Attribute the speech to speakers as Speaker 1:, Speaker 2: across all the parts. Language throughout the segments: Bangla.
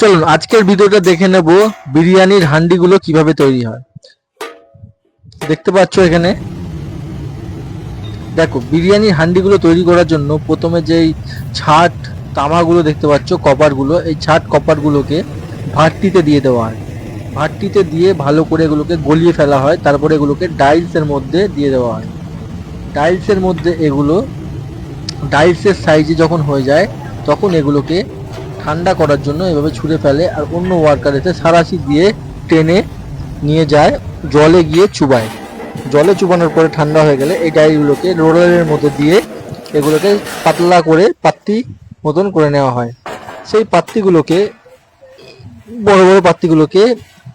Speaker 1: চলুন, আজকের ভিডিওটা দেখে নেব বিরিয়ানির হান্ডিগুলো কীভাবে তৈরি হয়। দেখতে পাচ্ছ এখানে? দেখো, বিরিয়ানির হান্ডিগুলো তৈরি করার জন্য প্রথমে যেই ছাট তামাগুলো দেখতে পাচ্ছ, কপারগুলো, এই ছাট কপারগুলোকে ভাটটিতে দিয়ে দেওয়া হয়। ভাটটিতে দিয়ে ভালো করে এগুলোকে গলিয়ে ফেলা হয়, তারপরে এগুলোকে ডাইলসের মধ্যে দিয়ে দেওয়া হয়। ডাইলসের মধ্যে এগুলো, ডাইলসের সাইজে যখন হয়ে যায়, তখন এগুলোকে ঠান্ডা করার জন্য এভাবে ছুঁড়ে ফেলে আর অন্য ওয়ার্কার এসে সারাশি দিয়ে টেনে নিয়ে যায়, জলে গিয়ে চুবায়। জলে চুবানোর পরে ঠান্ডা হয়ে গেলে এই ডাইগুলোকে রোলারের মধ্যে দিয়ে এগুলোকে পাতলা করে পাত্তি মতন করে নেওয়া হয়। সেই পাত্তিগুলোকে, বড় বড় পাত্তিগুলোকে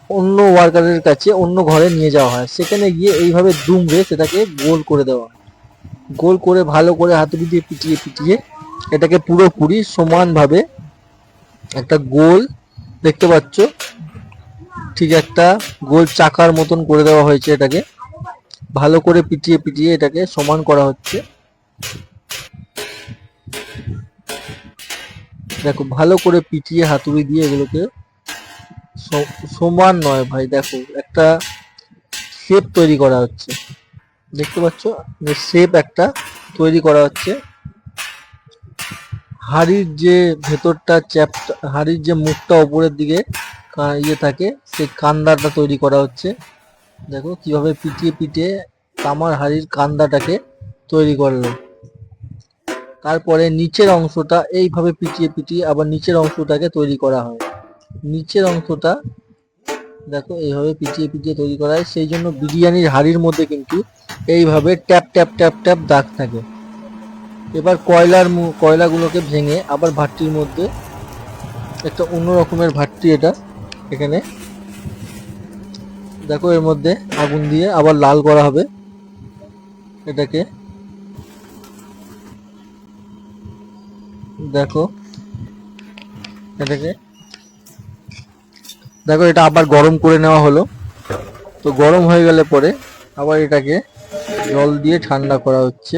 Speaker 1: অন্য ওয়ার্কারের কাছে, অন্য ঘরে নিয়ে যাওয়া হয়। সেখানে গিয়ে এইভাবে দুমড়ে সেটাকে গোল করে দেওয়া হয়। গোল করে ভালো করে হাতুড়ি দিয়ে পিটিয়ে পিটিয়ে এটাকে পুরোপুরি সমানভাবে একটা গোল দেখতে পাচ্ছ। ঠিক একটা গোল চাকার মতন করে দেওয়া হয়েছে এটাকে। ভালো করে পিটিয়ে পিটিয়ে এটাকে সমান করা হচ্ছে। দেখো, ভালো করে পিটিয়ে হাতুড়ি দিয়ে এগুলোকে সমান নয় ভাই, দেখো, একটা শেপ তৈরি করা হচ্ছে। দেখতে পাচ্ছ? শেপ একটা তৈরি করা হচ্ছে। হাড়ির যে ভেতরটা চ্যাপটা হাড়ির যে মুখটা ওপরের দিকে ইয়ে থাকে, সেই কান্দাটা তৈরি করা হচ্ছে। দেখো কীভাবে পিটিয়ে পিটিয়ে তামার হাড়ির কান্দাটাকে তৈরি করল। তারপরে নিচের অংশটা এইভাবে পিটিয়ে পিটিয়ে আবার নিচের অংশটাকে তৈরি করা হয়। নিচের অংশটা দেখো এইভাবে পিটিয়ে পিটিয়ে তৈরি করা হয়। সেই জন্য বিরিয়ানির হাড়ির মধ্যে কিন্তু এইভাবে ট্যাপ ট্যাপ ট্যাপ ট্যাপ দাগ থাকে। এবার কয়লার কয়লাগুলোকে ভেঙে আবার ভাট্টির মধ্যে একটা অন্য রকমের ভাট্টি এটা এখানে। দেখো, এর মধ্যে আগুন দিয়ে আবার লাল করা হবে এটাকে। দেখো এটাকে। দেখো, এটা আবার গরম করে নেওয়া হলো। তো গরম হয়ে গেলে পরে আবার এটাকে জল দিয়ে ঠান্ডা করা হচ্ছে।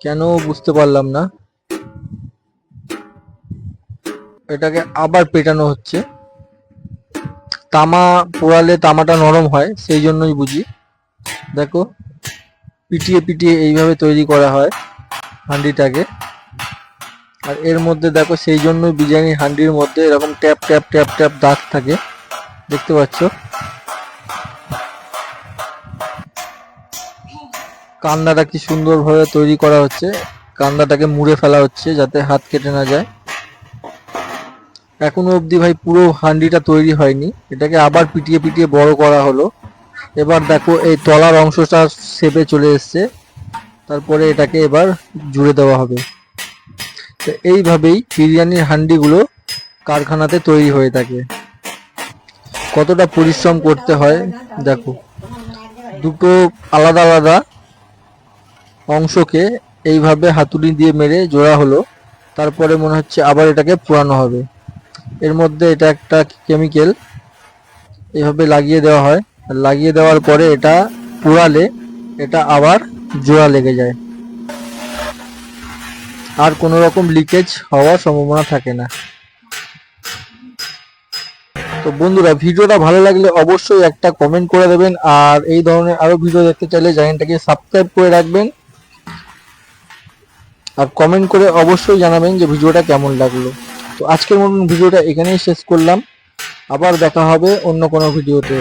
Speaker 1: কেন বুঝতে পারলাম না। এটাকে আবার পেটানো হচ্ছে। তামা পোড়ালে তামাটা নরম হয়, সেই জন্যই বুঝি। দেখো, পিটিয়ে পিটিয়ে এইভাবে তৈরি করা হয় হান্ডিটাকে আর এর মধ্যে দেখো, সেই জন্যই বিরিয়ানির হান্ডির মধ্যে এরকম ট্যাপ ট্যাপ ট্যাপ ট্যাপ দাগ থাকে। দেখতে পাচ্ছ? কান্দাটা কি সুন্দরভাবে তৈরি করা হচ্ছে। কান্দাটাকে মুড়ে ফেলা হচ্ছে যাতে হাত কেটে না যায়। এখনও অবধি ভাই পুরো হান্ডিটা তৈরি হয়নি। এটাকে আবার পিটিয়ে পিটিয়ে বড় করা হলো। এবার দেখো এই তলার অংশটা সেপে চলে এসছে। তারপরে এটাকে এবার জুড়ে দেওয়া হবে। তো এইভাবেই বিরিয়ানির হান্ডিগুলো কারখানাতে তৈরি হয়ে থাকে। কতটা পরিশ্রম করতে হয়, দেখো। দুটো আলাদা আলাদা অংশকে এইভাবে হাতুড়ি দিয়ে মেরে জোড়া হলো। তারপরে মনে হচ্ছে আবার এটাকে পুরানো হবে। এর মধ্যে এটা একটা কেমিক্যাল এইভাবে লাগিয়ে দেওয়া হয়। লাগিয়ে দেওয়ার পরে এটা পুরালে এটা আবার জোড়া লেগে যায়। আর কোনো রকম লিকেজ হওয়ার সম্ভাবনা থাকে না। তো বন্ধুরা, ভিডিওটা ভালো লাগলে অবশ্যই একটা কমেন্ট করে দেবেন। আর এই ধরনের আরও ভিডিও দেখতে চাইলে চ্যানেলটাকে সাবস্ক্রাইব করে রাখবেন। আর কমেন্ট করে অবশ্যই জানাবেন যে ভিডিওটা কেমন লাগল। তো আজকের মতন ভিডিওটা এখানেই শেষ করলাম। আবার দেখা হবে অন্য কোনো ভিডিওতে।